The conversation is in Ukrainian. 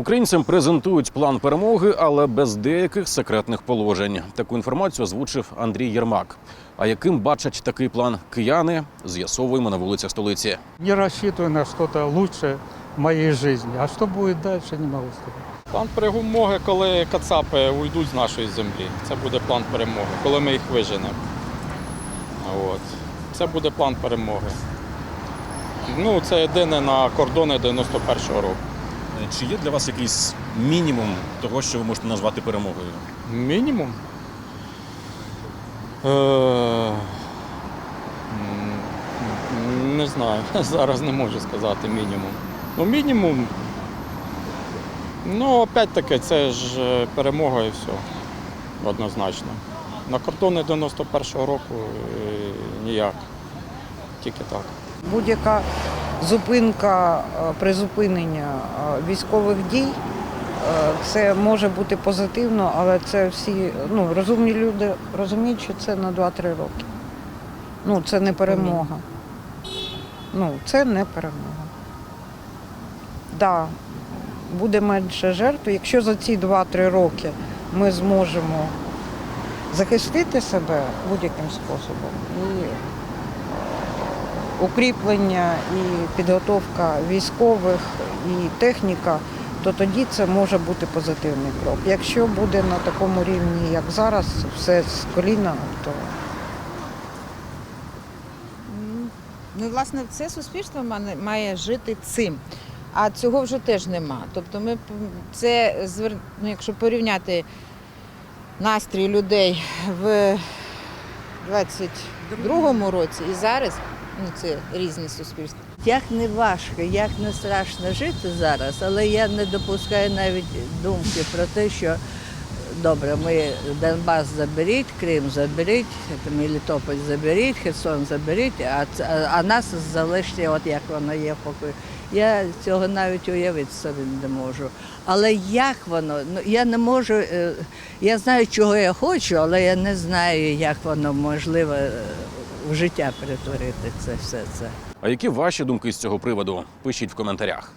Українцям презентують план перемоги, але без деяких секретних положень. Таку інформацію озвучив Андрій Єрмак. А яким бачать такий план кияни, з'ясовуємо на вулицях столиці. Не рассчитываю на что-то лучше в моей жизни. А что будет дальше, не могу сказать. План перемоги, коли кацапи уйдуть з нашої землі. Це буде план перемоги, коли ми їх виженемо. От. Це буде план перемоги. Ну, це єдине на кордони 91-го року. Чи є для вас якийсь мінімум того, що ви можете назвати перемогою? Мінімум. Е, Не знаю, зараз не можу сказати мінімум. Ну, мінімум. Ну, опять-таки, це ж е, перемога і все. Однозначно. На кордони 91-го року е, ніяк. Тільки так. Будь-яка зупинка, е, призупинення е, військових дій е, це може бути позитивно, але це всі ну, розумні люди розуміють, що це на 2-3 роки. Ну, це не перемога. Ну, це не перемога. Так, да, буде менше жертв. Якщо за ці 2-3 роки ми зможемо захистити себе будь-яким способом і укріплення і підготовка військових і техніка, то тоді це може бути позитивний крок. Якщо буде на такому рівні, як зараз, все з коліна, то Ну, власне, це суспільство має жити цим. А цього вже теж нема. Тобто, ми це ну, якщо порівняти настрій людей в 22-му році і зараз, ну це різні суспільства. Як не важко, як не страшно жити зараз, але я не допускаю навіть думки про те, що добре, ми Донбас заберіть, Крим заберіть, Мелітополь заберіть, Херсон заберіть, а, а нас залишить, от як воно є поки. Я цього навіть уявити собі не можу. Але як воно? Ну я не можу. е, Я знаю, чого я хочу, але я не знаю, як воно можливо е, в життя перетворити це все це. А які ваші думки з цього приводу? Пишіть в коментарях.